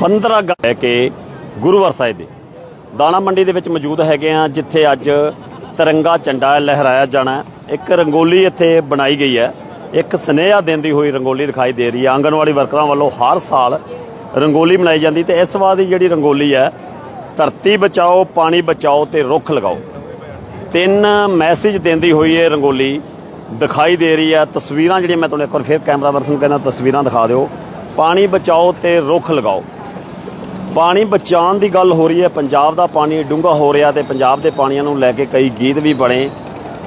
15 ਅਗਸਤ ਹੈ ਕਿ ਗੁਰੂਵਾਰ ਸਾਹਿਬ ਦੇ। ਦਾਣਾ ਮੰਡੀ ਦੇ ਵਿੱਚ ਮੌਜੂਦ ਹੈਗੇ ਆ ਜਿੱਥੇ ਅੱਜ ਤਿਰੰਗਾ ਝੰਡਾ ਲਹਿਰਾਇਆ ਜਾਣਾ ਇੱਕ ਰੰਗੋਲੀ ਇੱਥੇ ਬਣਾਈ ਗਈ ਹੈ। ਇੱਕ ਸਨੇਹਾ ਦਿੰਦੀ ਹੋਈ ਰੰਗੋਲੀ ਦਿਖਾਈ ਦੇ ਰਹੀ ਹੈ। ਆਂਗਣਵਾੜੀ ਵਰਕਰਾਂ ਵੱਲੋਂ ਹਰ ਸਾਲ ਰੰਗੋਲੀ ਬਣਾਈ ਜਾਂਦੀ ਤੇ ਇਸ ਵਾਰ ਦੀ ਜਿਹੜੀ ਰੰਗੋਲੀ ਹੈ, ਧਰਤੀ ਬਚਾਓ, ਪਾਣੀ ਬਚਾਓ ਤੇ ਰੁੱਖ ਲਗਾਓ। ਤਿੰਨ ਮੈਸੇਜ ਦਿੰਦੀ ਹੋਈ ਇਹ ਰੰਗੋਲੀ ਦਿਖਾਈ ਦੇ ਰਹੀ ਹੈ। ਤਸਵੀਰਾਂ ਜਿਹੜੀਆਂ ਮੈਂ ਤੁਹਾਨੂੰ ਇੱਕ ਵਾਰ ਫਿਰ ਕੈਮਰਾ ਪਰਸਨ ਕਹਿੰਦਾ ਤਸਵੀਰਾਂ ਦਿਖਾ ਦਿਓ। ਪਾਣੀ ਬਚਾਓ ਤੇ ਰੁੱਖ ਲਗਾਓ। ਪਾਣੀ ਬਚਾਉਣ ਦੀ ਗੱਲ ਹੋ ਰਹੀ ਹੈ। ਪੰਜਾਬ ਦਾ ਪਾਣੀ ਡੂੰਘਾ ਹੋ ਰਿਹਾ ਤੇ ਪੰਜਾਬ ਦੇ ਪਾਣੀਆਂ ਨੂੰ ਲੈ ਕੇ ਕਈ ਗੀਤ ਵੀ ਬਣੇ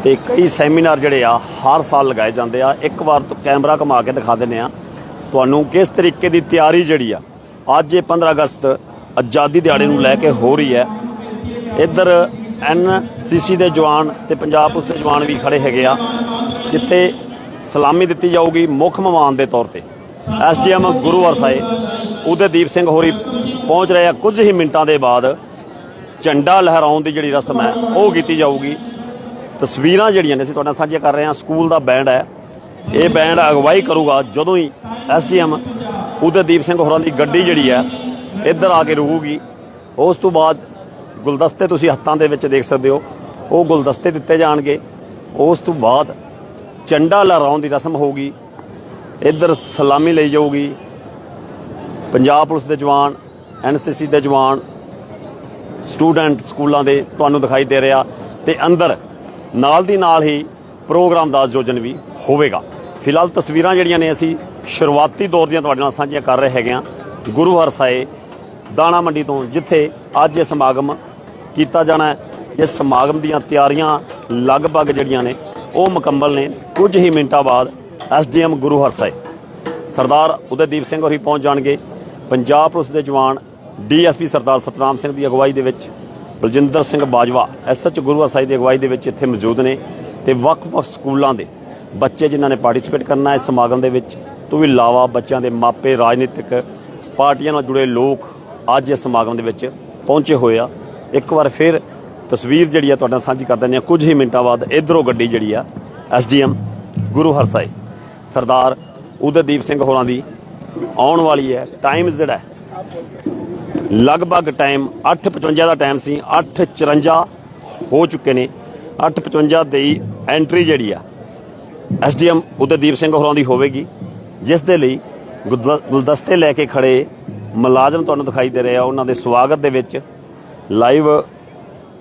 ਤੇ ਕਈ ਸੈਮੀਨਾਰ ਜਿਹੜੇ ਆ, ਹਰ ਸਾਲ ਲਗਾਏ ਜਾਂਦੇ ਆ। ਇੱਕ ਵਾਰ ਤੋਂ ਕੈਮਰਾ ਘੁਮਾ ਕੇ ਦਿਖਾ ਦਿੰਨੇ ਆ। ਤੁਹਾਨੂੰ ਕਿਸ ਤਰੀਕੇ ਦੀ ਤਿਆਰੀ ਜਿਹੜੀ ਆ, ਅੱਜ ਇਹ 15 ਅਗਸਤ ਆਜ਼ਾਦੀ ਦਿਹਾੜੇ ਨੂੰ ਲੈ ਕੇ ਹੋ ਰਹੀ ਹੈ। ਇੱਧਰ ਐਨਸੀਸੀ ਦੇ ਜਵਾਨ ਤੇ ਪੰਜਾਬ ਪੁਲਿਸ ਦੇ ਜਵਾਨ ਵੀ ਖੜੇ ਹੈਗੇ ਆ, ਜਿੱਥੇ ਸਲਾਮੀ ਦਿੱਤੀ ਜਾਊਗੀ ਮੁੱਖ ਮਹਿਮਾਨ ਦੇ ਤੌਰ ਤੇ। ਐਸਡੀਐਮ ਗੁਰੂ ਸਾਹਿਬ ਉਦੈਦੀਪ ਸਿੰਘ ਹੋਰੀ ਪਹੁੰਚ ਰਹੇ ਆ। ਕੁਝ ਹੀ ਮਿੰਟਾਂ ਦੇ ਬਾਅਦ ਝੰਡਾ ਲਹਿਰਾਉਣ ਦੀ ਜਿਹੜੀ ਰਸਮ ਹੈ, ਉਹ ਕੀਤੀ ਜਾਊਗੀ। ਤਸਵੀਰਾਂ ਜਿਹੜੀਆਂ ਨੇ ਅਸੀਂ ਤੁਹਾਡੇ ਨਾਲ ਸਾਂਝੀਆਂ ਕਰ ਰਹੇ ਹਾਂ। ਸਕੂਲ ਦਾ ਬੈਂਡ ਹੈ। ਇਹ ਬੈਂਡ ਅਗਵਾਈ ਕਰੂਗਾ ਜਦੋਂ ਹੀ ਐਸਡੀਐਮ ਉਦੈਦੀਪ ਸਿੰਘ ਹੋਰਾਂ ਦੀ ਗੱਡੀ ਜਿਹੜੀ ਹੈ, ਇੱਧਰ ਆ ਕੇ ਰੁਕੂਗੀ। ਉਸ ਤੋਂ ਬਾਅਦ ਗੁਲਦਸਤੇ ਤੁਸੀਂ ਹੱਥਾਂ ਦੇ ਵਿੱਚ ਦੇਖ ਸਕਦੇ ਹੋ। ਉਹ ਗੁਲਦਸਤੇ ਦਿੱਤੇ ਜਾਣਗੇ। ਉਸ ਤੋਂ ਬਾਅਦ ਝੰਡਾ ਲਹਿਰਾਉਣ ਦੀ ਰਸਮ ਹੋਊਗੀ। ਇੱਧਰ ਸਲਾਮੀ ਲਈ ਜਾਊਗੀ। ਪੰਜਾਬ ਪੁਲਿਸ ਦੇ ਜਵਾਨ ਐਨਸੀਸੀ ਦੇ ਜਵਾਨ ਸਟੂਡੈਂਟ ਸਕੂਲਾਂ ਦੇ ਤੁਹਾਨੂੰ ਦਿਖਾਈ ਦੇ ਰਿਹਾ ਤੇ ਅੰਦਰ ਨਾਲ ਦੀ ਨਾਲ ਹੀ ਪ੍ਰੋਗਰਾਮ ਦਾ ਆਯੋਜਨ ਵੀ ਹੋਵੇਗਾ। ਫਿਲਹਾਲ ਤਸਵੀਰਾਂ ਜਿਹੜੀਆਂ ਨੇ ਅਸੀਂ ਸ਼ੁਰੂਆਤੀ ਦੌਰ ਦੀਆਂ ਤੁਹਾਡੇ ਨਾਲ ਸਾਂਝੀਆਂ ਕਰ ਰਹੇ ਹੈਗੇ ਆ ਗੁਰੂ ਹਰਸਾਏ ਦਾਣਾ ਮੰਡੀ ਤੋਂ, ਜਿੱਥੇ ਅੱਜ ਇਹ ਸਮਾਗਮ ਕੀਤਾ ਜਾਣਾ ਹੈ। ਇਸ ਸਮਾਗਮ ਦੀਆਂ ਤਿਆਰੀਆਂ ਲਗਭਗ ਜਿਹੜੀਆਂ ਨੇ, ਉਹ ਮੁਕੰਮਲ ਨੇ। ਕੁਝ ਹੀ ਮਿੰਟਾਂ ਬਾਅਦ ਐਸਡੀਐਮ ਗੁਰੂ ਹਰਸਾਏ ਸਰਦਾਰ ਉਦੈਦੀਪ ਸਿੰਘ ਹੋਰੀ ਪਹੁੰਚ ਜਾਣਗੇ। ਪੰਜਾਬ ਪੁਲਿਸ ਦੇ ਜਵਾਨ ਡੀਐਸਪੀ ਸਰਦਾਰ ਸਤਨਾਮ ਸਿੰਘ ਦੀ ਅਗਵਾਈ ਦੇ ਵਿੱਚ ਬਲਜਿੰਦਰ ਸਿੰਘ ਬਾਜਵਾ ਐਸਐਚ ਗੁਰੂ ਸਾਹਿਬ ਦੀ ਅਗਵਾਈ ਦੇ ਵਿੱਚ ਇੱਥੇ ਮੌਜੂਦ ਨੇ ਤੇ ਵੱਖ-ਵੱਖ ਸਕੂਲਾਂ ਦੇ ਬੱਚੇ ਜਿਨ੍ਹਾਂ ਨੇ ਪਾਰਟਿਸਿਪੇਟ ਕਰਨਾ ਇਸ ਸਮਾਗਮ ਦੇ ਵਿੱਚ, ਤੋਂ ਵੀ ਇਲਾਵਾ ਬੱਚਿਆਂ ਦੇ ਮਾਪੇ, ਰਾਜਨੀਤਿਕ ਪਾਰਟੀਆਂ ਨਾਲ ਜੁੜੇ ਲੋਕ ਅੱਜ ਇਸ ਸਮਾਗਮ ਦੇ ਵਿੱਚ ਪਹੁੰਚੇ ਹੋਏ ਆ। ਇੱਕ ਵਾਰ ਫਿਰ ਤਸਵੀਰ ਜਿਹੜੀ ਆ ਤੁਹਾਡੇ ਨਾਲ ਸਾਂਝੀ ਕਰ ਦਿੰਦੇ ਆ ਕੁਝ ਹੀ ਮਿੰਟਾਂ ਬਾਅਦ ਇਧਰੋਂ ਗੱਡੀ ਜਿਹੜੀ ਆ ਐਸਡੀਐਮ ਗੁਰੂ ਹਰਸਾਈ ਸਰਦਾਰ ਉਦੈਦੀਪ ਸਿੰਘ ਹੋਰਾਂ ਦੀ ਆਉਣ ਵਾਲੀ ਹੈ। ਟਾਈਮ ਜਿਹੜਾ ਲਗਭਗ ਟਾਈਮ 8:55 ਦਾ ਟਾਈਮ ਸੀ 8:54 ਹੋ ਚੁੱਕੇ ਨੇ। 8:55 ਦੀ ਐਂਟਰੀ ਜਿਹੜੀ ਆ ਐਸਡੀਐਮ ਉਦੈਦੀਪ ਸਿੰਘ ਹੋਰਾਂ ਦੀ ਹੋਵੇਗੀ, ਜਿਸ ਦੇ ਲਈ ਗੁਲਦ- ਗੁਲਦਸਤੇ ਲੈ ਕੇ ਖੜੇ ਮੁਲਾਜ਼ਮ ਤੁਹਾਨੂੰ ਦਿਖਾਈ ਦੇ ਰਹੇ ਆ। ਉਹਨਾਂ ਦੇ ਸਵਾਗਤ ਦੇ ਵਿੱਚ ਲਾਈਵ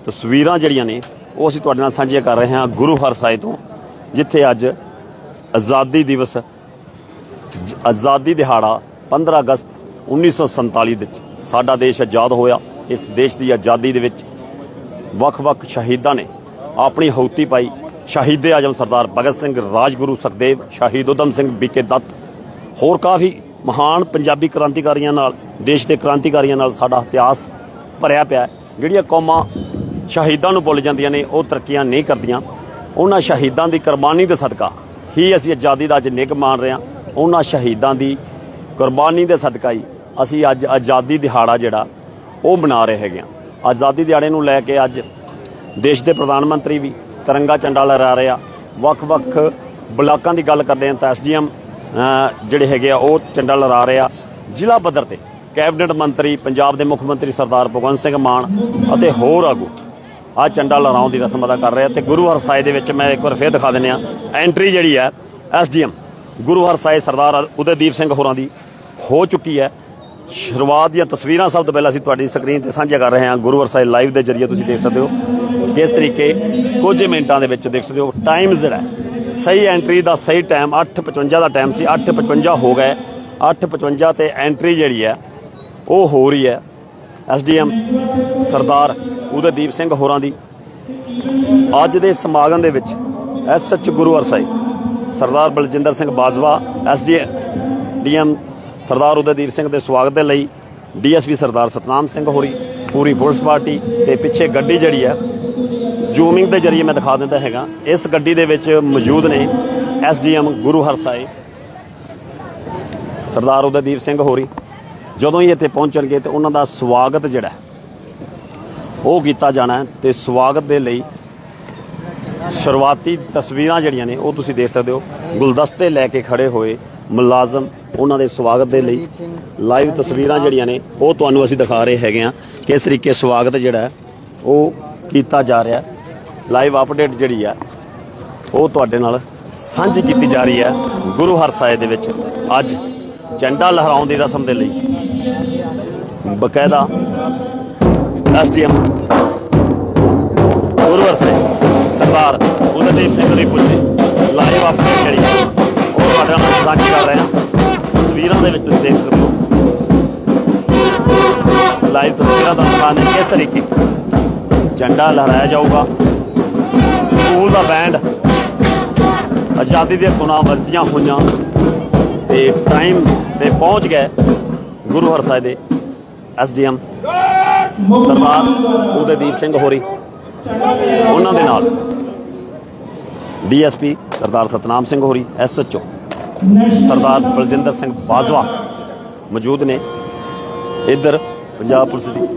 ਤਸਵੀਰਾਂ ਜਿਹੜੀਆਂ ਨੇ, ਉਹ ਅਸੀਂ ਤੁਹਾਡੇ ਨਾਲ ਸਾਂਝੀਆਂ ਕਰ ਰਹੇ ਹਾਂ ਗੁਰੂ ਹਰਸਾਏ ਤੋਂ, ਜਿੱਥੇ ਅੱਜ ਆਜ਼ਾਦੀ ਦਿਵਸ ਆਜ਼ਾਦੀ ਦਿਹਾੜਾ 15 ਅਗਸਤ 1947 ਵਿੱਚ ਸਾਡਾ ਦੇਸ਼ ਆਜ਼ਾਦ ਹੋਇਆ। ਇਸ ਦੇਸ਼ ਦੀ ਆਜ਼ਾਦੀ ਦੇ ਵਿੱਚ ਵੱਖ-ਵੱਖ ਸ਼ਹੀਦਾਂ ਨੇ ਆਪਣੀ ਹਉਤੀ ਪਾਈ। ਸ਼ਹੀਦੇ ਆਜਮ ਸਰਦਾਰ ਭਗਤ ਸਿੰਘ, ਰਾਜਗੁਰੂ ਸੁਖਦੇਵ, ਸ਼ਹੀਦ ਉਦਮ ਸਿੰਘ ਬੀਕੇ ਦੱਤ, ਹੋਰ ਕਾਫੀ ਮਹਾਨ ਪੰਜਾਬੀ ਕ੍ਰਾਂਤੀਕਾਰੀਆਂ ਨਾਲ, ਦੇਸ਼ ਦੇ ਕ੍ਰਾਂਤੀਕਾਰੀਆਂ ਨਾਲ ਸਾਡਾ ਇਤਿਹਾਸ ਭਰਿਆ ਪਿਆ ਜਿਹੜੀਆਂ ਕੌਮਾਂ ਸ਼ਹੀਦਾਂ ਨੂੰ ਭੁੱਲ ਜਾਂਦੀਆਂ ਨੇ, ਉਹ ਤਰੱਕੀਆਂ ਨਹੀਂ ਕਰਦੀਆਂ। ਉਹਨਾਂ ਸ਼ਹੀਦਾਂ ਦੀ ਕੁਰਬਾਨੀ ਦੇ ਸਦਕਾ ਹੀ ਅਸੀਂ ਆਜ਼ਾਦੀ ਦਾ ਅੱਜ ਨਿੱਘ ਮਾਣ ਰਹੇ ਹਾਂ। ਉਹਨਾਂ ਸ਼ਹੀਦਾਂ ਦੀ ਕੁਰਬਾਨੀ ਦੇ ਸਦਕਾ ਹੀ ਅਸੀਂ ਅੱਜ ਆਜ਼ਾਦੀ ਦਿਹਾੜਾ ਜਿਹੜਾ, ਉਹ ਮਨਾ ਰਹੇ ਹੈਗੇ ਹਾਂ। ਆਜ਼ਾਦੀ ਦਿਹਾੜੇ ਨੂੰ ਲੈ ਕੇ ਅੱਜ ਦੇਸ਼ ਦੇ ਪ੍ਰਧਾਨ ਮੰਤਰੀ ਵੀ ਤਿਰੰਗਾ ਝੰਡਾ ਲਹਿਰਾ ਰਿਹਾ ਵੱਖ-ਵੱਖ ਬਲਾਕਾਂ ਦੀ ਗੱਲ ਕਰਦੇ ਹਾਂ, ਤਾਂ ਐਸਡੀਐਮ ਜਿਹੜੇ ਹੈਗੇ ਆ, ਉਹ ਝੰਡਾ ਲਹਿਰਾ ਰਹੇ ਆ। ਜ਼ਿਲ੍ਹਾ ਪੱਧਰ ਤੇ ਕੈਬਨਿਟ ਮੰਤਰੀ, ਪੰਜਾਬ ਦੇ ਮੁੱਖ ਮੰਤਰੀ ਸਰਦਾਰ ਭਗਵੰਤ ਸਿੰਘ ਮਾਨ ਅਤੇ ਹੋਰ ਆਗੂ ਆ ਝੰਡਾ ਲਹਿਰਾਉਣ ਦੀ ਰਸਮ ਅਦਾ ਕਰ ਰਹੇ ਆ ਤੇ ਗੁਰੂ ਹਰ ਹਰਸਾਏ ਦੇ ਵਿੱਚ ਮੈਂ ਇੱਕ ਵਾਰ ਫੇਰ ਦਿਖਾ ਦਿੰਨੇ ਆ ਐਂਟਰੀ ਜਿਹੜੀ ਹੈ, ਐਸਡੀਐਮ ਗੁਰੂ ਹਰ ਹਰਸਾਏ ਸਰਦਾਰ ਉਦੈਦੀਪ ਸਿੰਘ ਹੋਰਾਂ ਦੀ ਹੋ ਚੁੱਕੀ ਹੈ। ਸ਼ੁਰੂਆਤ ਦੀਆਂ ਤਸਵੀਰਾਂ ਸਭ ਤੋਂ ਪਹਿਲਾਂ ਅਸੀਂ ਤੁਹਾਡੀ ਸਕਰੀਨ ਤੇ ਸਾਂਝਾ ਕਰ ਰਹੇ ਹਾਂ। ਗੁਰੂ ਹਰਸਾਏ ਲਾਈਵ ਦੇ ਜਰੀਏ ਤੁਸੀਂ ਦੇਖ ਸਕਦੇ ਹੋ। ਕਿਸ ਤਰੀਕੇ ਕੁਝ ਮਿੰਟਾਂ ਦੇ ਵਿੱਚ ਦੇਖ ਸਕਦੇ ਹੋ ਟਾਈਮ ਜਿਹੜਾ ਸਹੀ ਐਂਟਰੀ ਦਾ ਸਹੀ ਟਾਈਮ 8:55 ਦਾ ਟਾਈਮ ਸੀ 8:55 ਹੋ ਗਏ। 8:55 ਤੇ ਐਂਟਰੀ ਜਿਹੜੀ ਹੈ, ਉਹ ਹੋ ਰਹੀ ਹੈ ਐਸਡੀਐਮ ਸਰਦਾਰ ਉਦੈਦੀਪ ਸਿੰਘ ਹੋਰਾਂ ਦੀ। ਅੱਜ ਦੇ ਸਮਾਗਮ ਦੇ ਵਿੱਚ ਐਸਐਚ ਗੁਰੂ ਹਰਸਾਈ ਸਰਦਾਰ ਬਲਜਿੰਦਰ ਸਿੰਘ ਬਾਜਵਾ ਐਸਡੀਐਮ ਸਰਦਾਰ ਉਦੈਦੀਪ ਸਿੰਘ ਦੇ ਸਵਾਗਤ ਦੇ ਲਈ ਡੀਐਸਪੀ ਸਰਦਾਰ ਸਤਨਾਮ ਸਿੰਘ ਹੋਰੀ, ਪੂਰੀ ਪੁਲਿਸ ਪਾਰਟੀ ਤੇ ਪਿੱਛੇ ਗੱਡੀ ਜਿਹੜੀ ਹੈ ਜ਼ੂਮਿੰਗ ਦੇ ਜਰੀਏ ਮੈਂ ਦਿਖਾ ਦਿੰਦਾ ਹੈਗਾ। ਇਸ ਗੱਡੀ ਦੇ ਵਿੱਚ ਮੌਜੂਦ ਨੇ ਐਸਡੀਐਮ ਗੁਰੂ ਹਰਸਾਏ ਸਰਦਾਰ ਉਦੈਦੀਪ ਸਿੰਘ ਹੋਰੀ। ਜਦੋਂ ਹੀ ਇੱਥੇ ਪਹੁੰਚਣਗੇ ਤੇ ਉਹਨਾਂ ਦਾ ਸਵਾਗਤ ਜਿਹੜਾ ਉਹ ਕੀਤਾ ਜਾਣਾ ਹੈ ਤੇ ਸਵਾਗਤ ਦੇ ਲਈ ਸ਼ੁਰੂਆਤੀ ਤਸਵੀਰਾਂ ਜਿਹੜੀਆਂ ਨੇ ਉਹ ਤੁਸੀਂ ਦੇਖ ਸਕਦੇ ਹੋ। ਗੁਲਦਸਤੇ ਲੈ ਕੇ ਖੜੇ ਹੋਏ ਮੁਲਾਜ਼ਮ ਉਹਨਾਂ ਦੇ ਸਵਾਗਤ ਦੇ ਲਈ ਲਾਈਵ ਤਸਵੀਰਾਂ ਜਿਹੜੀਆਂ ਨੇ, ਉਹ ਤੁਹਾਨੂੰ ਅਸੀਂ ਦਿਖਾ ਰਹੇ ਹੈਗੇ ਆ ਕਿਸ ਤਰੀਕੇ ਸਵਾਗਤ ਜਿਹੜਾ ਉਹ ਕੀਤਾ ਜਾ ਰਿਹਾ ਲਾਈਵ ਅਪਡੇਟ ਜਿਹੜੀ ਆ ਉਹ ਤੁਹਾਡੇ ਨਾਲ ਸਾਂਝੀ ਕੀਤੀ ਜਾ ਰਹੀ ਹੈ ਗੁਰੂ ਹਰਸਾਏ ਦੇ ਵਿੱਚ। ਅੱਜ ਝੰਡਾ ਲਹਿਰਾਉਣ ਦੀ ਰਸਮ ਦੇ ਲਈ ਬਕਾਇਦਾ ਐਸਟੀਐਮ ਗੁਰੂ ਹਰਸਾਏ ਸਰਦਾਰ ਉਦयਦੀਪ ਸਿੰਘ ਦੀ ਪੁੱਜੇ। ਲਾਈਵ ਅਪਡੇਟ ਜਿਹੜੀ ਉਹ ਤੁਹਾਡੇ ਨਾਲ ਸਾਂਝੀ ਕਰ ਰਹੇ ਹਾਂ। ਤਸਵੀਰਾਂ ਦੇ ਵਿੱਚ ਤੁਸੀਂ ਦੇਖ ਸਕਦੇ ਹੋ। ਲਾਈਵ ਤਸਵੀਰਾਂ ਦਾ ਦਿਖਾਣੇ ਕਿਸ ਤਰੀਕੇ ਝੰਡਾ ਲਹਿਰਾਇਆ ਜਾਊਗਾ। ਸਕੂਲ ਦਾ ਬੈਂਡ ਆਜ਼ਾਦੀ ਦੀਆਂ ਗੁਨਾਹ ਵਸਦੀਆਂ ਹੋਈਆਂ ਤੇ ਟਾਈਮ ਤੇ ਪਹੁੰਚ ਗਏ ਗੁਰੂ ਹਰਸਾਏ ਦੇ ਐਸਡੀਐਮ ਸਰਦਾਰ ਉਦयਦੀਪ ਸਿੰਘ ਹੋਰੀ। ਉਹਨਾਂ ਦੇ ਨਾਲ ਡੀਐਸਪੀ ਸਰਦਾਰ ਸਤਨਾਮ ਸਿੰਘ ਹੋਰੀ ਐਸਐਚਓ ਸਰਦਾਰ ਬਲਜਿੰਦਰ ਸਿੰਘ ਬਾਜਵਾ ਮੌਜੂਦ ਨੇ। ਇੱਧਰ ਪੰਜਾਬ ਪੁਲਿਸ ਦੀ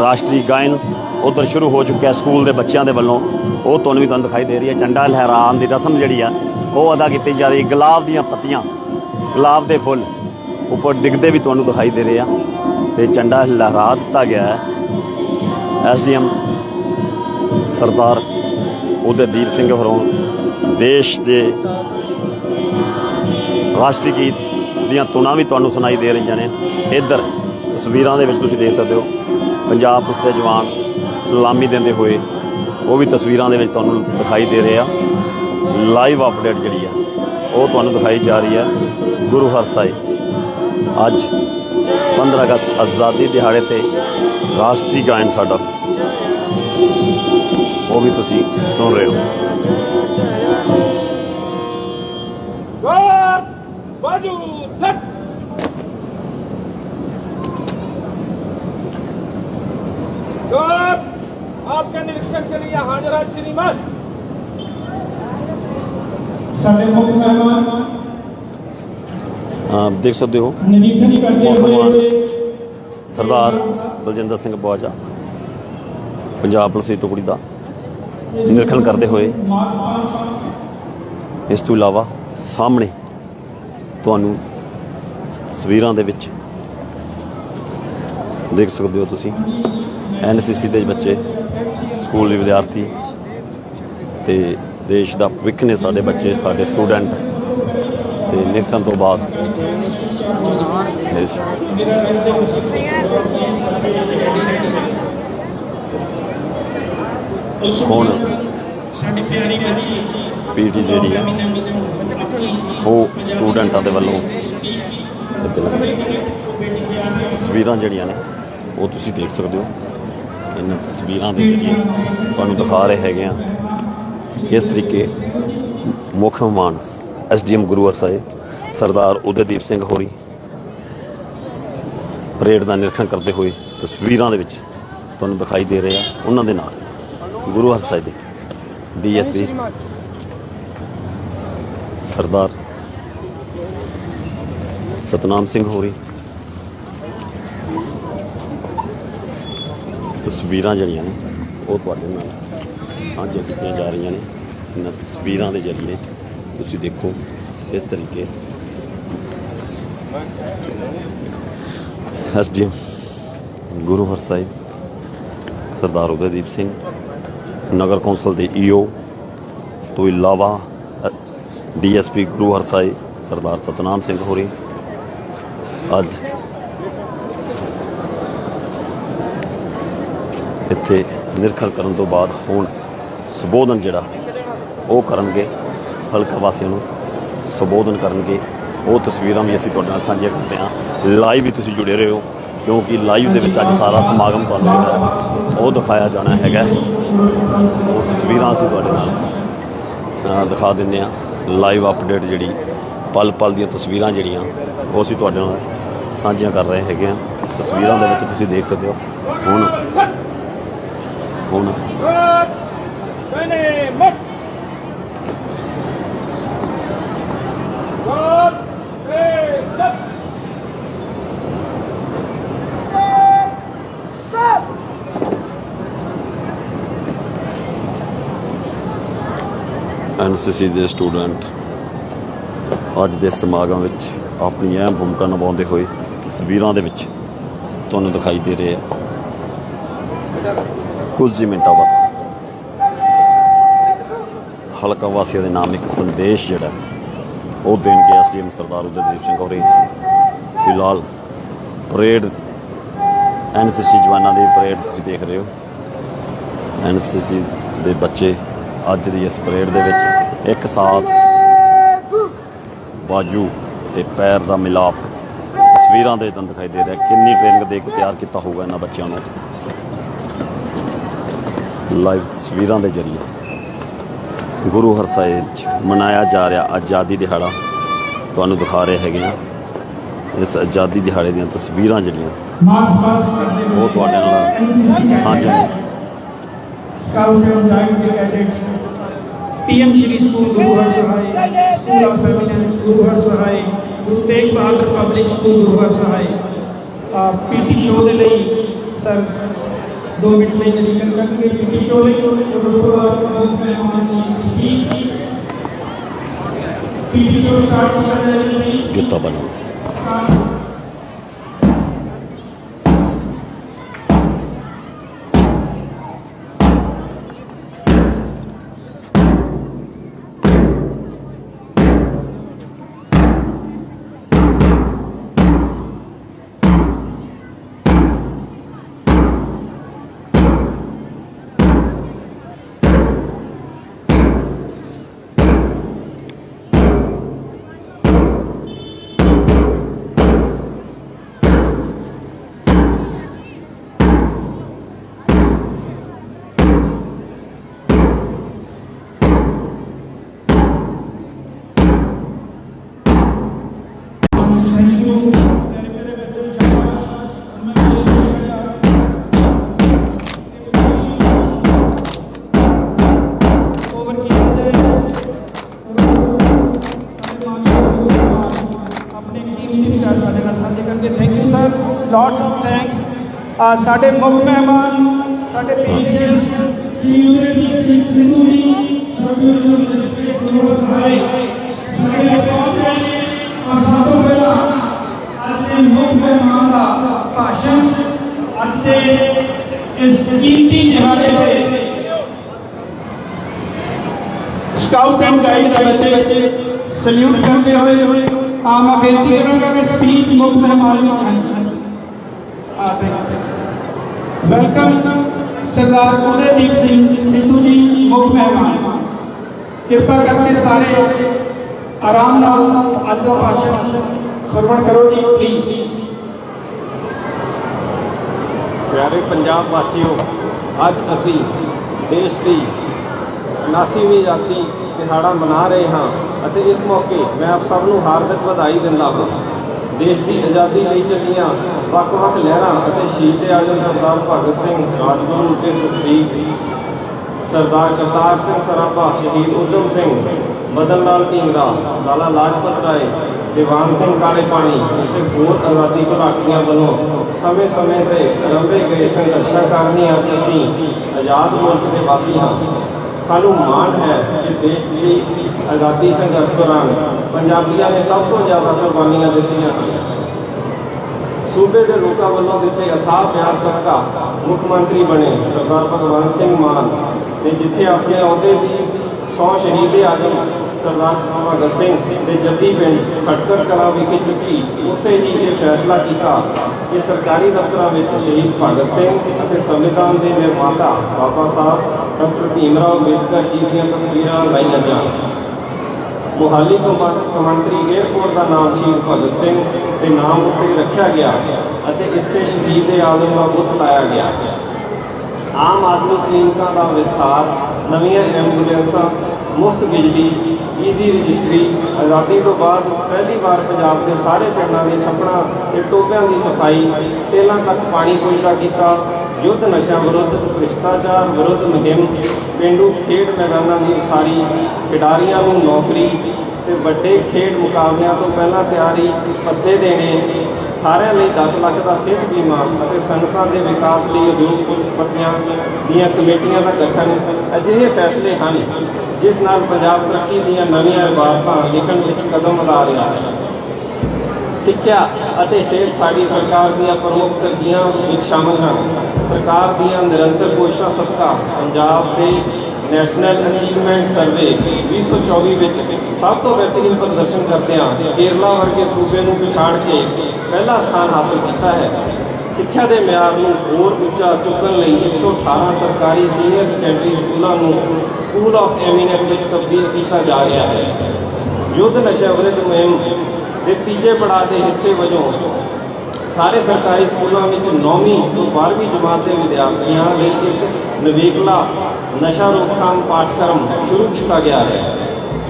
ਰਾਸ਼ਟਰੀ ਗਾਇਨ ਉਧਰ ਸ਼ੁਰੂ ਹੋ ਚੁੱਕਿਆ ਸਕੂਲ ਦੇ ਬੱਚਿਆਂ ਦੇ ਵੱਲੋਂ। ਉਹ ਤੁਹਾਨੂੰ ਵੀ ਤੁਹਾਨੂੰ ਦਿਖਾਈ ਦੇ ਰਹੀ ਹੈ। ਝੰਡਾ ਲਹਿਰਾਉਣ ਦੀ ਰਸਮ ਜਿਹੜੀ ਆ, ਉਹ ਅਦਾ ਕੀਤੀ ਜਾ ਰਹੀ। ਗੁਲਾਬ ਦੀਆਂ ਪੱਤੀਆਂ, ਗੁਲਾਬ ਦੇ ਫੁੱਲ ਉੱਪਰ ਡਿੱਗਦੇ ਵੀ ਤੁਹਾਨੂੰ ਦਿਖਾਈ ਦੇ ਰਹੇ ਆ। ਤੇ ਝੰਡਾ ਲਹਿਰਾ ਦਿੱਤਾ ਗਿਆ ਹੈ। ਐਸਡੀਐਮ ਸਰਦਾਰ ਉਹਦੇ ਦੀਪ ਸਿੰਘ ਹੋਰੋਂ ਦੇਸ਼ ਦੇ ਰਾਸ਼ਟਰੀ ਗੀਤ ਦੀਆਂ ਤੁਨਾਂ ਵੀ ਤੁਹਾਨੂੰ ਸੁਣਾਈ ਦੇ ਰਹੀਆਂ ਨੇ। ਇੱਧਰ ਤਸਵੀਰਾਂ ਦੇ ਵਿੱਚ ਤੁਸੀਂ ਦੇਖ ਸਕਦੇ ਹੋ, ਪੰਜਾਬ ਪੁਲਿਸ ਦੇ ਜਵਾਨ ਸਲਾਮੀ ਦਿੰਦੇ ਹੋਏ ਉਹ ਵੀ ਤਸਵੀਰਾਂ ਦੇ ਵਿੱਚ ਤੁਹਾਨੂੰ ਦਿਖਾਈ ਦੇ ਰਹੇ ਆ। ਲਾਈਵ ਅਪਡੇਟ ਜਿਹੜੀ ਆ, ਉਹ ਤੁਹਾਨੂੰ ਦਿਖਾਈ ਜਾ ਰਹੀ ਹੈ ਗੁਰੂ ਹਰ ਸਾਹਿਬ। ਅੱਜ 15 ਅਗਸਤ ਆਜ਼ਾਦੀ ਦਿਹਾੜੇ ਤੇ ਰਾਸ਼ਟਰੀ ਗਾਇਨ ਸਾਡਾ ਉਹ ਵੀ ਤੁਸੀਂ ਸੁਣ ਰਹੇ ਹੋ God, Baju, Tat. God, आपके निरीक्षण के लिए हाजिर है श्रीमान ਸਾਡੇ ਮੁੱਖ ਮਹਿਮਾਨ ਅਹ ਦੇਖ ਸਕਦੇ ਹੋ ਨਿਰੀਖਣ ਕਰਦੇ ਹੋਏ ਸਰਦਾਰ ਬਲਜਿੰਦਰ ਸਿੰਘ ਬਵਾਜਾ ਪੰਜਾਬ ਪੁਲਿਸ ਦੀ ਟੁਕੜੀ ਦਾ ਨਿਰੀਖਣ ਕਰਦੇ ਹੋਏ ਇਸ ਤੋਂ ਇਲਾਵਾ ਸਾਹਮਣੇ ਤੁਹਾਨੂੰ ਤਸਵੀਰਾਂ ਦੇ ਵਿੱਚ ਦੇਖ ਸਕਦੇ ਹੋ ਤੁਸੀਂ ਐਨਸੀਸੀ ਦੇ ਬੱਚੇ, ਸਕੂਲ ਦੇ ਵਿਦਿਆਰਥੀ ਤੇ ਦੇਸ਼ ਦਾ ਭਵਿੱਖ ਨੇ ਸਾਡੇ ਬੱਚੇ, ਸਾਡੇ ਸਟੂਡੈਂਟ ਤੇ ਨਿਰੀਖਣ ਤੋਂ ਬਾਅਦ ਇਸ ਹੁਣ ਪੀਟੀ ਜਿਹੜੀ ਆ ਉਹ ਸਟੂਡੈਂਟਾਂ ਦੇ ਵੱਲੋਂ ਤਸਵੀਰਾਂ ਜਿਹੜੀਆਂ ਨੇ ਉਹ ਤੁਸੀਂ ਦੇਖ ਸਕਦੇ ਹੋ। ਇਹਨਾਂ ਤਸਵੀਰਾਂ ਦੇ ਜਰੀਏ ਤੁਹਾਨੂੰ ਦਿਖਾ ਰਹੇ ਹੈਗੇ ਆ ਇਸ ਤਰੀਕੇ ਮੁੱਖ ਮਹਿਮਾਨ ਐਸਡੀਐਮ ਗੁਰੂ ਹਰਸਾਏ ਸਰਦਾਰ ਉਦयਦੀਪ ਸਿੰਘ ਹੋਰੀ ਪਰੇਡ ਦਾ ਨਿਰੀਖਣ ਕਰਦੇ ਹੋਏ ਤਸਵੀਰਾਂ ਦੇ ਵਿੱਚ ਤੁਹਾਨੂੰ ਦਿਖਾਈ ਦੇ ਰਹੇ ਆ। ਉਹਨਾਂ ਦੇ ਨਾਲ ਗੁਰੂ ਹਰਸਾਏ ਦੇ ਡੀਐਸਪੀ ਸਰਦਾਰ ਸਤਨਾਮ ਸਿੰਘ ਹੋਰੀ। ਤਸਵੀਰਾਂ ਜਿਹੜੀਆਂ ਨੇ ਉਹ ਤੁਹਾਡੇ ਨਾਲ ਸਾਂਝੀਆਂ ਕੀਤੀਆਂ ਜਾ ਰਹੀਆਂ ਨੇ। ਇਹਨਾਂ ਤਸਵੀਰਾਂ ਦੇ ਜ਼ਰੀਏ ਤੁਸੀਂ ਦੇਖੋ ਇਸ ਤਰੀਕੇ ਐਸਡੀਐਮ ਗੁਰੂ ਹਰਸਾਏ ਸਰਦਾਰ ਉਦयਦੀਪ ਸਿੰਘ ਨਗਰ ਕੌਂਸਲ ਦੇ ਈਓ ਤੋਂ ਇਲਾਵਾ ਡੀਐਸਪੀ ਗੁਰੂ ਹਰਸਾਏ ਸਰਦਾਰ ਸਤਨਾਮ ਸਿੰਘ ਹੋਰੀ। ਅੱਜ ਇੱਥੇ ਨਿਰਖਲ ਕਰਨ ਤੋਂ ਬਾਅਦ ਹੁਣ ਸੰਬੋਧਨ ਜਿਹੜਾ, ਉਹ ਕਰਨਗੇ, ਹਲਕਾ ਵਾਸੀਆਂ ਨੂੰ ਸੰਬੋਧਨ ਕਰਨਗੇ। ਉਹ ਤਸਵੀਰਾਂ ਵੀ ਅਸੀਂ ਤੁਹਾਡੇ ਨਾਲ ਸਾਂਝੀਆਂ ਕਰਦੇ ਹਾਂ। ਲਾਈਵ ਵੀ ਤੁਸੀਂ ਜੁੜੇ ਰਹੇ। ਹੋ ਕਿਉਂਕਿ ਲਾਈਵ ਦੇ ਵਿੱਚ ਅੱਜ ਸਾਰਾ ਸਮਾਗਮ ਤੁਹਾਨੂੰ ਜਿਹੜਾ ਉਹ ਦਿਖਾਇਆ ਜਾਣਾ ਹੈਗਾ। ਉਹ ਤਸਵੀਰਾਂ ਅਸੀਂ ਤੁਹਾਡੇ ਨਾਲ ਦਿਖਾ ਦਿੰਦੇ ਹਾਂ। ਲਾਈਵ ਅਪਡੇਟ ਜਿਹੜੀ ਪਲ ਪਲ ਦੀਆਂ ਤਸਵੀਰਾਂ ਜਿਹੜੀਆਂ ਉਹ ਅਸੀਂ ਤੁਹਾਡੇ ਨਾਲ ਸਾਂਝੀਆਂ ਕਰ ਰਹੇ ਹੈਗੇ ਆ ਤਸਵੀਰਾਂ ਦੇ ਵਿੱਚ ਤੁਸੀਂ ਦੇਖ ਸਕਦੇ ਹੋ। ਹੁਣ ਹੁਣ। God, Bene, ਐਨਸੀਸੀ ਦੇ ਸਟੂਡੈਂਟ ਅੱਜ ਦੇ ਸਮਾਗਮ ਵਿੱਚ ਆਪਣੀ ਅਹਿਮ ਭੂਮਿਕਾ ਨਿਭਾਉਂਦੇ ਹੋਏ ਤਸਵੀਰਾਂ ਦੇ ਵਿੱਚ ਤੁਹਾਨੂੰ ਦਿਖਾਈ ਦੇ ਰਹੇ ਆ। ਕੁਝ ਹੀ ਮਿੰਟਾਂ ਬਾਅਦ ਹਲਕਾ ਵਾਸੀਆਂ ਦੇ ਨਾਮ ਇੱਕ ਸੰਦੇਸ਼ ਜਿਹੜਾ ਉਹ ਦੇਣ ਦੇਣਗੇ ਐਸਡੀਐਮ ਸਰਦਾਰ ਉਦयਦੀਪ ਸਿੰਘ ਹੋਰੀ। ਫਿਲਹਾਲ ਪਰੇਡ ਐਨਸੀਸੀ ਜਵਾਨਾਂ ਦੀ ਪਰੇਡ ਤੁਸੀਂ ਦੇਖ ਰਹੇ ਹੋ। ਐਨਸੀਸੀ ਦੇ ਬੱਚੇ ਅੱਜ ਦੀ ਇਸ ਪਰੇਡ ਦੇ ਵਿੱਚ ਇੱਕ ਸਾਥ, ਬਾਜੂ ਤੇ ਪੈਰ ਦਾ ਮਿਲਾਪ ਤਸਵੀਰਾਂ ਦੇ ਤੁਹਾਨੂੰ ਦਿਖਾਈ ਦੇ ਰਿਹਾ। ਕਿੰਨੀ ਟ੍ਰੇਨਿੰਗ ਦੇ ਕੇ ਤਿਆਰ ਕੀਤਾ ਹੋਊਗਾ ਇਹਨਾਂ ਬੱਚਿਆਂ ਨੂੰ? ਲਾਈਵ ਤਸਵੀਰਾਂ ਦੇ ਜ਼ਰੀਏ। ਗੁਰੂ ਹਰਸਾਏ 'ਚ ਮਨਾਇਆ ਜਾ ਰਿਹਾ ਆਜ਼ਾਦੀ ਦਿਹਾੜਾ। ਤੁਹਾਨੂੰ ਦਿਖਾ ਰਹੇ ਹੈਗੇ ਆ ਇਸ ਆਜ਼ਾਦੀ ਦਿਹਾੜੇ ਦੀਆਂ ਤਸਵੀਰਾਂ ਜਿਹੜੀਆਂ, ਉਹ ਤੁਹਾਡੇ ਨਾਲ NCC ਸਾਂਝੇ ਸਕਾਊਟ ਐਂਡ ਗਾਈਡ ਦੇ cadets PM Shri school Guru Har Sahai school of eminence Guru Har Sahai Guru Tegh Bahadur public school Guru Har Sahai PT show ਦੇ ਲਈ ਸਰ 2 ਮਿੰਟ ਲਈ ਨਿਕਲ ਕਰਨਗੇ ਪੀਟੀ ਸ਼ੋਅ ਲਈ ਔਰ ਉਸ ਸਰ ਲੋਟਸ ਆਫ ਥੈਂਕਸ ਸਾਡੇ ਮੁੱਖ ਮਹਿਮਾਨ, ਸਾਡੇ ਪੀਸੀਐਸ ਜੀ ਯੂਨਿਟੀ ਸਿੰਧੂ ਜੀ, ਸਾਡੇ ਗੁਰੂ ਸਾਹਿਬ ਸਾਡੇ ਪਹੁੰਚੇ ਔਰ ਸਭ ਤੋਂ ਪਹਿਲਾਂ ਆਪਣੇ ਮੁੱਖ ਮਹਿਮਾਨ ਵੈਲਕਮ ਸਰਦਾਰ ਉਦयਦੀਪ ਸਿੰਘ ਸਿੱਧੂ ਜੀ ਮੁੱਖ ਮਹਿਮਾਨ ਕਿਰਪਾ ਕਰਕੇ ਸਾਰੇ ਆਰਾਮ ਨਾਲ ਅੱਜ ਦਾ ਭਾਸ਼ਣ ਸਰਵਣ ਕਰੋ ਜੀ ਪਲੀਜ਼ ਪਿਆਰੇ ਪੰਜਾਬ ਵਾਸੀਓ, ਅੱਜ ਅਸੀਂ ਦੇਸ਼ ਦੀ 79ਵੀਂ ਆਜ਼ਾਦੀ ਦਿਹਾੜਾ ਮਨਾ ਰਹੇ ਹਾਂ ਅਤੇ ਇਸ ਮੌਕੇ ਮੈਂ ਆਪ ਸਭ ਨੂੰ ਹਾਰਦਿਕ ਵਧਾਈ ਦਿੰਦਾ ਹਾਂ। ਦੇਸ਼ ਦੀ ਆਜ਼ਾਦੀ ਲਈ ਚੱਲੀਆਂ ਵੱਖ-ਵੱਖ ਲਹਿਰਾਂ ਅਤੇ ਸ਼ਹੀਦ ਆਜ਼ਮ ਸਰਦਾਰ ਭਗਤ ਸਿੰਘ ਰਾਜਗੁਰੂ ਤੇ ਸੁਖਦੇਵ ਸਰਦਾਰ ਕਰਤਾਰ ਸਿੰਘ ਸਰਾਭਾ, ਸ਼ਹੀਦ ਉਦਮ ਸਿੰਘ ਮਦਨ ਲਾਲ ਢੀਂਗਰਾ ਲਾਲਾ ਲਾਜਪਤ ਰਾਏ, ਦੀਵਾਨ ਸਿੰਘ ਕਾਲੇ ਪਾਣੀ ਅਤੇ ਹੋਰ ਆਜ਼ਾਦੀ ਘੁਲਾਟੀਆਂ ਵੱਲੋਂ ਸਮੇਂ-ਸਮੇਂ ਤੇ ਰੰਭੇ ਗਏ ਸੰਘਰਸ਼ਾਂ ਕਾਰਨ ਹੀ ਅਸੀਂ ਆਜ਼ਾਦ ਮੁਲਕ ਦੇ ਵਾਸੀ ਹਾਂ। ਸਾਨੂੰ ਮਾਣ ਹੈ ਕਿ ਦੇਸ਼ ਦੀ ਆਜ਼ਾਦੀ ਸੰਘਰਸ਼ ਦੌਰਾਨ ਪੰਜਾਬੀਆਂ ਨੇ ਸਭ ਤੋਂ ਜ਼ਿਆਦਾ ਕੁਰਬਾਨੀਆਂ ਦਿੱਤੀਆਂ। ਹਨ ਸੂਬੇ ਦੇ ਲੋਕਾਂ ਵੱਲੋਂ ਦਿੱਤੇ ਅਥਾਹ ਪਿਆਰ ਸਦਕਾ ਮੁੱਖ ਮੰਤਰੀ ਬਣੇ ਸਰਦਾਰ ਭਗਵੰਤ ਸਿੰਘ ਮਾਨ ਨੇ ਜਿੱਥੇ ਆਪਣੇ ਅਹੁਦੇ ਦੀ ਸੌ ਸ਼ਹੀਦੇ ਆਜ਼ਮ ਸਰਦਾਰ ਭਗਤ ਸਿੰਘ ਦੇ ਜੱਦੀ ਪਿੰਡ ਖਟਕੜ ਕਲਾਂ ਵਿਖੇ ਚੁੱਕੀ, ਉੱਥੇ ਹੀ ਇਹ ਫੈਸਲਾ ਕੀਤਾ ਕਿ ਸਰਕਾਰੀ ਦਫ਼ਤਰਾਂ ਵਿੱਚ ਸ਼ਹੀਦ ਭਗਤ ਸਿੰਘ ਅਤੇ ਸੰਵਿਧਾਨ ਦੇ ਨਿਰਮਾਤਾ ਬਾਬਾ ਸਾਹਿਬ, ਡਾਕਟਰ ਭੀਮ ਰਾਓ ਅੰਬੇਦਕਰ ਜੀ ਦੀਆਂ ਤਸਵੀਰਾਂ ਲਾਈਆਂ ਜਾਣ। ਮੋਹਾਲੀ ਕੌਮਾ- ਕੌਮਾਂਤਰੀ ਏਅਰਪੋਰਟ ਦਾ ਨਾਮ ਸ਼ਹੀਦ ਭਗਤ ਸਿੰਘ ਦੇ ਨਾਮ ਉੱਤੇ ਰੱਖਿਆ ਗਿਆ ਅਤੇ ਇੱਥੇ ਸ਼ਹੀਦ ਆਜ਼ਮ ਦਾ ਬੁੱਤ ਲਾਇਆ ਗਿਆ। ਆਮ ਆਦਮੀ ਕਲੀਨਿਕਾਂ ਦਾ ਵਿਸਤਾਰ ਨਵੀਆਂ ਐਂਬੂਲੈਂਸਾਂ, ਮੁਫਤ ਬਿਜਲੀ, ਈਜ਼ੀ ਰਜਿਸਟਰੀ, ਆਜ਼ਾਦੀ ਤੋਂ ਬਾਅਦ ਪਹਿਲੀ ਵਾਰ ਪੰਜਾਬ ਦੇ ਸਾਰੇ ਪਿੰਡਾਂ ਦੇ ਛੱਪੜਾਂ ਤੇ ਟੋਭਿਆਂ ਦੀ ਸਫ਼ਾਈ, ਤੇਲਾਂ ਤੱਕ ਪਾਣੀ ਪਹੁੰਚਦਾ ਕੀਤਾ, ਯੁੱਧ ਨਸ਼ਿਆਂ ਵਿਰੁੱਧ, ਭ੍ਰਿਸ਼ਟਾਚਾਰ ਵਿਰੁੱਧ ਮੁਹਿੰਮ, ਪੇਂਡੂ ਖੇਡ ਮੈਦਾਨਾਂ ਦੀ ਉਸਾਰੀ, ਖਿਡਾਰੀਆਂ ਨੂੰ ਨੌਕਰੀ ਤੇ ਵੱਡੇ ਖੇਡ ਮੁਕਾਬਲਿਆਂ ਤੋਂ ਪਹਿਲਾਂ ਤਿਆਰੀ ਭੱਤੇ ਦੇਣੇ, ਸਾਰਿਆਂ ਲਈ 10 ਲੱਖ ਦਾ ਸਿਹਤ ਬੀਮਾ ਅਤੇ ਸੰਗਤਾਂ ਦੇ ਵਿਕਾਸ ਲਈ ਉਦਯੋਗਪਤੀਆਂ ਦੀਆਂ ਕਮੇਟੀਆਂ ਦਾ ਗਠਨ ਅਜਿਹੇ ਫੈਸਲੇ ਹਨ ਜਿਸ ਨਾਲ ਪੰਜਾਬ ਤਰੱਕੀ ਦੀਆਂ ਨਵੀਆਂ ਇਬਾਰਤਾਂ ਲਿਖਣ ਵਿੱਚ ਕਦਮ ਵਧਾ ਰਿਹਾ ਹੈ। ਸਿੱਖਿਆ ਅਤੇ ਸਿਹਤ ਸਾਡੀ ਸਰਕਾਰ ਦੀਆਂ ਪ੍ਰਮੁੱਖ ਤਰਜੀਹਾਂ ਵਿੱਚ ਸ਼ਾਮਲ ਹਨ। ਸਰਕਾਰ ਦੀਆਂ ਨਿਰੰਤਰ ਕੋਸ਼ਿਸ਼ਾਂ ਸਦਕਾ ਪੰਜਾਬ ਦੇ ਨੈਸ਼ਨਲ ਅਚੀਵਮੈਂਟ ਸਰਵੇ 2024 ਵਿੱਚ ਸਭ ਤੋਂ ਬਿਹਤਰੀਨ ਪ੍ਰਦਰਸ਼ਨ ਕਰਦਿਆਂ ਕੇਰਲਾ ਵਰਗੇ ਸੂਬੇ ਨੂੰ ਪਛਾੜ ਕੇ ਪਹਿਲਾ ਸਥਾਨ ਹਾਸਲ ਕੀਤਾ ਹੈ। ਸਿੱਖਿਆ ਦੇ ਮਿਆਰ ਨੂੰ ਹੋਰ ਉੱਚਾ ਚੁੱਕਣ ਲਈ 118 ਸਰਕਾਰੀ ਸੀਨੀਅਰ ਸੈਕੰਡਰੀ ਸਕੂਲਾਂ ਨੂੰ ਸਕੂਲ ਆਫ ਐਮੀਨੈਂਸ ਵਿੱਚ ਤਬਦੀਲ ਕੀਤਾ ਜਾ ਰਿਹਾ ਹੈ। ਯੁੱਧ ਨਸ਼ਾ ਵਿਰੁੱਧ ਮੁਹਿੰਮ ਦੇ ਤੀਜੇ ਪੜਾਅ ਦੇ ਹਿੱਸੇ ਵਜੋਂ ਸਾਰੇ ਸਰਕਾਰੀ ਸਕੂਲਾਂ ਵਿੱਚ 9ਵੀਂ ਤੋਂ 12ਵੀਂ ਜਮਾਤ ਦੇ ਵਿਦਿਆਰਥੀਆਂ ਲਈ ਇੱਕ ਨਵੇਕਲਾ ਨਸ਼ਾ ਰੋਕਥਾਮ ਪਾਠਕ੍ਰਮ ਸ਼ੁਰੂ ਕੀਤਾ ਗਿਆ ਹੈ।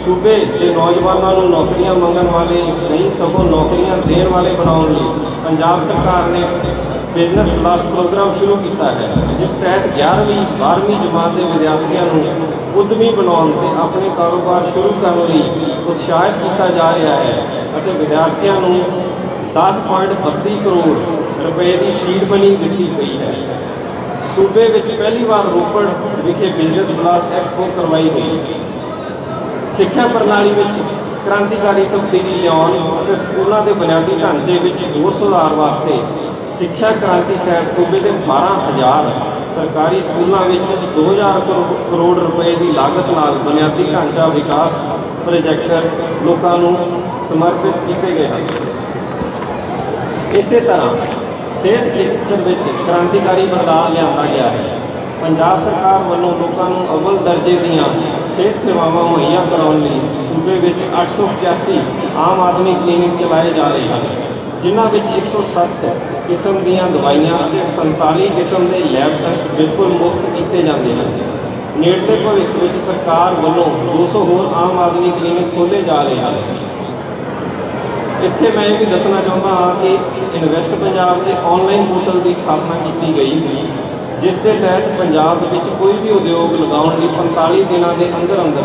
ਸੂਬੇ ਦੇ ਨੌਜਵਾਨਾਂ ਨੂੰ ਨੌਕਰੀਆਂ ਮੰਗਣ ਵਾਲੇ ਨਹੀਂ ਸਗੋਂ ਨੌਕਰੀਆਂ ਦੇਣ ਵਾਲੇ ਬਣਾਉਣ ਲਈ ਪੰਜਾਬ ਸਰਕਾਰ ਨੇ ਬਿਜ਼ਨਸ ਕਲਾਸ ਪ੍ਰੋਗਰਾਮ ਸ਼ੁਰੂ ਕੀਤਾ ਹੈ, ਜਿਸ ਤਹਿਤ 11ਵੀਂ 12ਵੀਂ ਜਮਾਤ ਦੇ ਵਿਦਿਆਰਥੀਆਂ ਨੂੰ ਉਦਮੀ ਬਣਾਉਣ ਤੇ ਆਪਣੇ ਕਾਰੋਬਾਰ ਸ਼ੁਰੂ ਕਰਨ ਲਈ ਉਤਸ਼ਾਹਿਤ ਕੀਤਾ ਜਾ ਰਿਹਾ ਹੈ ਅਤੇ ਵਿਦਿਆਰਥੀਆਂ ਨੂੰ 10.32 ਕਰੋੜ ਰੁਪਏ ਦੀ ਸੀਡ ਮਨੀ ਦਿੱਤੀ ਗਈ ਹੈ। ਸੂਬੇ ਵਿੱਚ ਪਹਿਲੀ ਵਾਰ ਰੋਪੜ ਵਿਖੇ ਬਿਜ਼ਨਸ ਕਲਾਸ ਐਕਸਪੋ ਕਰਵਾਈ ਗਈ। ਸਿੱਖਿਆ ਪ੍ਰਣਾਲੀ ਵਿੱਚ ਕ੍ਰਾਂਤੀਕਾਰੀ ਤਬਦੀਲੀ ਲਿਆਉਣ ਅਤੇ ਸਕੂਲਾਂ ਦੇ ਬੁਨਿਆਦੀ ਢਾਂਚੇ ਵਿੱਚ ਹੋਰ ਸੁਧਾਰ ਵਾਸਤੇ ਸਿੱਖਿਆ ਕ੍ਰਾਂਤੀ ਤਹਿਤ ਸੂਬੇ ਦੇ 12000 ਸਰਕਾਰੀ ਸਕੂਲਾਂ ਵਿੱਚ 2000 ਕਰੋ- ਕਰੋੜ ਰੁਪਏ ਦੀ ਲਾਗਤ ਨਾਲ ਬੁਨਿਆਦੀ ਢਾਂਚਾ ਵਿਕਾਸ ਪ੍ਰੋਜੈਕਟ ਲੋਕਾਂ ਨੂੰ ਸਮਰਪਿਤ ਕੀਤੇ ਗਏ ਹਨ। ਇਸੇ ਤਰ੍ਹਾਂ ਸਿਹਤ ਖੇਤਰ ਵਿੱਚ ਕ੍ਰਾਂਤੀਕਾਰੀ ਬਦਲਾਅ ਲਿਆਂਦਾ ਗਿਆ ਹੈ। ਪੰਜਾਬ ਸਰਕਾਰ ਵੱਲੋਂ ਲੋਕਾਂ ਨੂੰ ਅਵਲ ਦਰਜੇ ਦੀਆਂ ਸਿਹਤ ਸੇਵਾਵਾਂ ਮੁਹੱਈਆ ਕਰਾਉਣ ਲਈ ਸੂਬੇ ਵਿੱਚ 881 ਆਮ ਆਦਮੀ ਕਲੀਨਿਕ ਚਲਾਏ ਜਾ ਰਹੇ ਹਨ, ਜਿਨ੍ਹਾਂ ਵਿੱਚ 160 ਕਿਸਮ ਦੀਆਂ ਦਵਾਈਆਂ ਅਤੇ 47 ਕਿਸਮ ਦੇ ਲੈਬ ਟੈਸਟ ਬਿਲਕੁਲ ਮੁਫਤ ਕੀਤੇ ਜਾਂਦੇ ਹਨ। ਨੇੜਲੇ ਭਵਿੱਖ ਵਿੱਚ ਸਰਕਾਰ ਵੱਲੋਂ 200 ਹੋਰ ਆਮ ਆਦਮੀ ਕਲੀਨਿਕ ਖੋਲ੍ਹੇ ਜਾ ਰਹੇ ਹਨ। ਇੱਥੇ ਮੈਂ ਇਹ ਵੀ ਦੱਸਣਾ ਚਾਹੁੰਦਾ ਹਾਂ ਕਿ ਇਨਵੈਸਟ ਪੰਜਾਬ ਦੇ ਆਨਲਾਈਨ ਪੋਰਟਲ ਦੀ ਸਥਾਪਨਾ ਕੀਤੀ ਗਈ ਜਿਸ ਦੇ ਤਹਿਤ ਪੰਜਾਬ ਵਿੱਚ ਕੋਈ ਵੀ ਉਦਯੋਗ ਲਗਾਉਣ ਲਈ 45 ਦਿਨਾਂ ਦੇ ਅੰਦਰ ਅੰਦਰ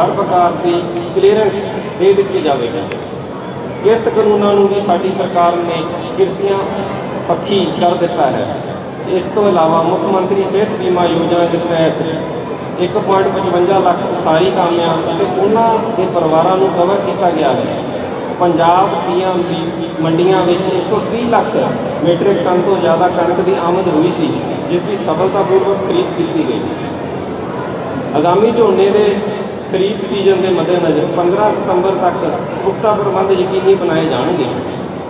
ਹਰ ਪ੍ਰਕਾਰ ਦੀ ਕਲੀਅਰੈਂਸ ਦੇ ਦਿੱਤੀ ਜਾਵੇਗੀ। ਕਿਰਤ ਕਾਨੂੰਨਾਂ ਨੂੰ ਵੀ ਸਾਡੀ ਸਰਕਾਰ ਨੇ ਕਿਰਤੀਆਂ ਪੱਖੀ ਕਰ ਦਿੱਤਾ ਹੈ। ਇਸ ਤੋਂ ਇਲਾਵਾ ਮੁੱਖ ਮੰਤਰੀ ਸਿਹਤ ਬੀਮਾ ਯੋਜਨਾ ਦੇ ਤਹਿਤ 1.55 ਲੱਖ ਉਸਾਰੀ ਕਾਮਿਆਂ ਅਤੇ ਉਹਨਾਂ ਦੇ ਪਰਿਵਾਰਾਂ ਨੂੰ ਕਵਰ ਕੀਤਾ ਗਿਆ ਹੈ। ਪੰਜਾਬ ਦੀਆਂ ਵੀ ਮੰਡੀਆਂ ਵਿੱਚ 130 ਲੱਖ ਮੀਟ੍ਰਿਕ ਟਨ ਤੋਂ ਜ਼ਿਆਦਾ ਕਣਕ ਦੀ ਆਮਦ ਹੋਈ ਸੀ, ਜਿਸ ਦੀ ਸਫਲਤਾਪੂਰਵਕ ਖਰੀਦ ਕੀਤੀ ਗਈ ਆਗਾਮੀ ਝੋਨੇ ਦੇ ਖਰੀਦ ਸੀਜ਼ਨ ਦੇ ਮੱਦੇਨਜ਼ਰ 15 ਸਤੰਬਰ ਤੱਕ ਪੁਖਤਾ ਪ੍ਰਬੰਧ ਯਕੀਨੀ ਬਣਾਏ ਜਾਣਗੇ।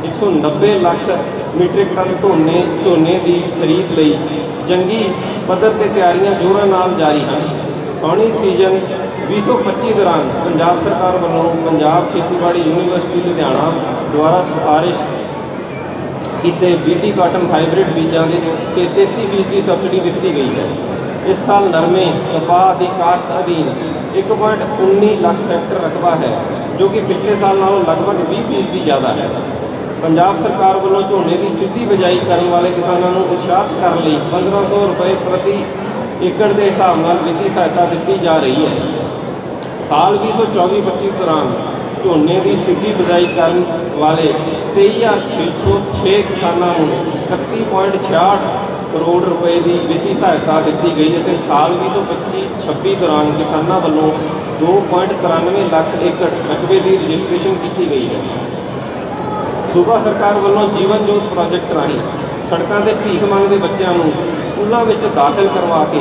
190 ਲੱਖ ਮੀਟ੍ਰਿਕ ਟਨ ਝੋਨੇ ਝੋਨੇ ਦੀ ਖਰੀਦ ਲਈ ਜੰਗੀ ਪੱਧਰ ਤੇ ਤਿਆਰੀਆਂ ਜ਼ੋਰਾਂ ਨਾਲ ਜਾਰੀ ਹਨ। ਸੌਣੀ ਸੀਜ਼ਨ 2025 ਦੌਰਾਨ ਪੰਜਾਬ ਸਰਕਾਰ ਵੱਲੋਂ ਪੰਜਾਬ ਖੇਤੀਬਾੜੀ ਯੂਨੀਵਰਸਿਟੀ ਲੁਧਿਆਣਾ ਦੁਆਰਾ ਸਿਫਾਰਿਸ਼ ਕੀਤੇ ਬੀਟੀ ਕਾਟਨ ਹਾਈਬ੍ਰਿਡ ਬੀਜਾਂ ਦੇ ਤੇ 33% ਦੀ ਸਬਸਿਡੀ ਦਿੱਤੀ ਗਈ ਹੈ। ਇਸ ਸਾਲ ਨਰਮੇ ਕਪਾਹ ਦੀ ਕਾਸ਼ਤ ਅਧੀਨ 1.19 ਲੱਖ ਹੈਕਟਰ ਰਕਬਾ ਹੈ, ਜੋ ਕਿ ਪਿਛਲੇ ਸਾਲ ਨਾਲੋਂ ਲਗਭਗ 20% ਦੀ ਜ਼ਿਆਦਾ ਹੈ। ਪੰਜਾਬ ਸਰਕਾਰ ਵੱਲੋਂ ਝੋਨੇ ਦੀ ਸਿੱਧੀ ਬਿਜਾਈ ਕਰਨ ਵਾਲੇ ਕਿਸਾਨਾਂ ਨੂੰ ਉਤਸ਼ਾਹਿਤ ਕਰਨ ਲਈ 1500 ਰੁਪਏ ਪ੍ਰਤੀ ਏਕੜ ਦੇ ਹਿਸਾਬ ਨਾਲ ਵਿੱਤੀ ਸਹਾਇਤਾ ਦਿੱਤੀ ਜਾ ਰਹੀ ਹੈ। ਸਾਲ 2024-25 ਦੌਰਾਨ ਝੋਨੇ ਦੀ ਸਿੱਧੀ ਬਿਜਾਈ ਕਰਨ ਵਾਲੇ 23606 ਕਿਸਾਨਾਂ ਨੂੰ 31.66 ਕਰੋੜ ਰੁਪਏ ਦੀ ਵਿੱਤੀ ਸਹਾਇਤਾ ਦਿੱਤੀ ਗਈ ਅਤੇ ਸਾਲ 2025-26 ਦੌਰਾਨ ਕਿਸਾਨਾਂ ਵੱਲੋਂ 2.93 ਲੱਖ ਏਕੜ ਰਕਬੇ ਦੀ ਰਜਿਸਟ੍ਰੇਸ਼ਨ ਕੀਤੀ ਗਈ ਹੈ। ਸੂਬਾ ਸਰਕਾਰ ਵੱਲੋਂ ਜੀਵਨ ਜੋਤ ਪ੍ਰੋਜੈਕਟ ਰਾਹੀਂ ਸੜਕਾਂ ਤੇ ਭੀਖ ਮੰਗਦੇ ਬੱਚਿਆਂ ਨੂੰ ਸਕੂਲਾਂ ਵਿੱਚ ਦਾਖਲ ਕਰਵਾ ਕੇ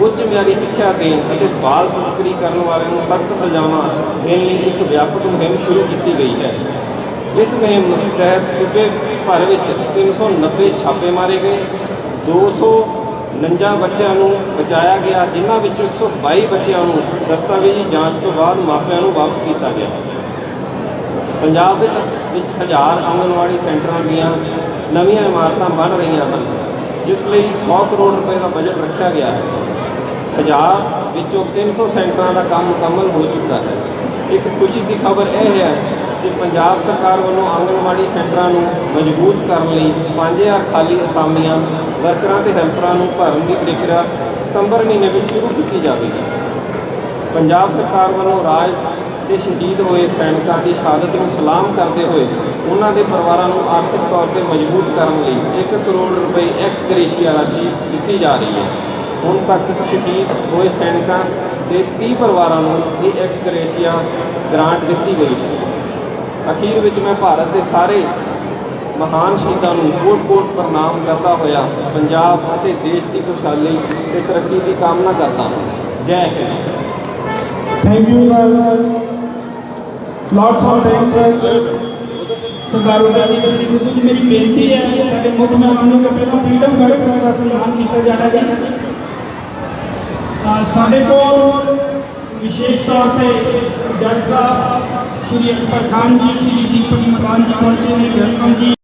ਉੱਚ ਮਿਆਰੀ ਸਿੱਖਿਆ ਦੇਣ ਅਤੇ ਬਾਲ ਤਸਕਰੀ ਕਰਨ ਵਾਲਿਆਂ ਨੂੰ ਸਖਤ ਸਜ਼ਾਵਾਂ ਦੇਣ ਲਈ ਇੱਕ ਵਿਆਪਕ ਮੁਹਿੰਮ ਸ਼ੁਰੂ ਕੀਤੀ ਗਈ ਹੈ। ਇਸ ਮੁਹਿੰਮ ਤਹਿਤ ਸੂਬੇ ਭਰ ਵਿੱਚ 390 ਛਾਪੇ ਮਾਰੇ ਗਏ 249 ਬੱਚਿਆਂ ਨੂੰ ਬਚਾਇਆ ਗਿਆ, ਜਿਨ੍ਹਾਂ ਵਿੱਚੋਂ 122 ਬੱਚਿਆਂ ਨੂੰ ਦਸਤਾਵੇਜ਼ੀ ਜਾਂਚ ਤੋਂ ਬਾਅਦ ਮਾਪਿਆਂ ਨੂੰ ਵਾਪਸ ਕੀਤਾ ਗਿਆ। ਪੰਜਾਬ ਵਿੱਚ ਹਜ਼ਾਰ ਆਂਗਨਵਾੜੀ ਸੈਂਟਰਾਂ ਦੀਆਂ ਨਵੀਆਂ ਇਮਾਰਤਾਂ ਬਣ ਰਹੀਆਂ ਹਨ। ਜਿਸ ਲਈ 100 ਕਰੋੜ ਰੁਪਏ ਦਾ ਬਜਟ ਰੱਖਿਆ ਗਿਆ ਹੈ। ਹਜ਼ਾਰ ਵਿੱਚੋਂ 300 ਸੈਂਟਰਾਂ ਦਾ ਕੰਮ ਮੁਕੰਮਲ ਹੋ ਚੁੱਕਾ ਹੈ। ਇੱਕ ਖੁਸ਼ੀ ਦੀ ਖਬਰ ਇਹ ਹੈ ਕਿ ਪੰਜਾਬ ਸਰਕਾਰ ਵੱਲੋਂ ਆਂਗਣਵਾੜੀ ਸੈਂਟਰਾਂ ਨੂੰ ਮਜ਼ਬੂਤ ਕਰਨ ਲਈ 5000 ਖਾਲੀ ਅਸਾਮੀਆਂ, ਵਰਕਰਾਂ ਤੇ ਹੈਲਪਰਾਂ ਨੂੰ ਭਰਨ ਦੀ ਪ੍ਰਕਿਰਿਆ ਸਤੰਬਰ ਮਹੀਨੇ ਵਿੱਚ ਸ਼ੁਰੂ ਕੀਤੀ ਜਾਵੇਗੀ। ਪੰਜਾਬ ਸਰਕਾਰ ਵੱਲੋਂ ਰਾਜ ਤੇ ਸ਼ਹੀਦ ਹੋਏ ਸੈਨਿਕਾਂ ਦੀ ਸ਼ਹਾਦਤ ਨੂੰ ਸਲਾਮ ਕਰਦੇ ਹੋਏ ਉਹਨਾਂ ਦੇ ਪਰਿਵਾਰਾਂ ਨੂੰ ਆਰਥਿਕ ਤੌਰ ਤੇ ਮਜ਼ਬੂਤ ਕਰਨ ਲਈ 1 ਕਰੋੜ ਰੁਪਏ ਐਕਸ ਗ੍ਰੇਸ਼ੀਆ ਰਾਸ਼ੀ ਦਿੱਤੀ ਜਾ ਰਹੀ ਹੈ। ਹੁਣ ਤੱਕ ਸ਼ਹੀਦ ਹੋਏ ਸੈਨਿਕਾਂ ਦੇ 30 ਪਰਿਵਾਰਾਂ ਨੂੰ ਇਹ ਐਕਸ ਗ੍ਰੇਸ਼ੀਆ ਗ੍ਰਾਂਟ ਦਿੱਤੀ ਗਈ ਹੈ। ਅਖੀਰ ਵਿੱਚ ਮੈਂ ਭਾਰਤ ਦੇ ਸਾਰੇ ਮਹਾਨ ਸ਼ਹੀਦਾਂ ਨੂੰ ਕੋਟ-ਕੋਟ ਪ੍ਰਣਾਮ ਕਰਦਾ ਹੋਇਆ ਪੰਜਾਬ ਅਤੇ ਦੇਸ਼ ਦੀ ਖੁਸ਼ਹਾਲੀ ਤੇ ਤਰੱਕੀ ਦੀ ਕਾਮਨਾ ਕਰਦਾ ਹਾਂ। Jai Hind. Thank you sir lots of thanks sir Sardar Uday ji Sidhu ji ਮੇਰੀ ਬੇਨਤੀ ਹੈ ਕਿ ਸਾਡੇ ਮੁੱਖ ਮਹਿਮਾਨ ਨੂੰ ਪਹਿਲਾਂ ਫਰੀडम ਗਾਰਡ ਦਾ ਸਨਮਾਨ ਕੀਤਾ ਜਾਣਾ ਜੀ। ਅਹ ਸਾਡੇ ਕੋਲ ਵਿਸ਼ੇਸ਼ ਤੌਰ ਤੇ ਜੱਜ ਸਾਹਿਬ, ਸ਼੍ਰੀ ਅਕਬਰ ਖਾਨ ਜੀ, ਸ਼੍ਰੀ ਦੀਪਕ ਮਕਾਨ ਜੀ ਪਹੁੰਚੇ ਨੇ, ਵੈਲਕਮ ਜੀ।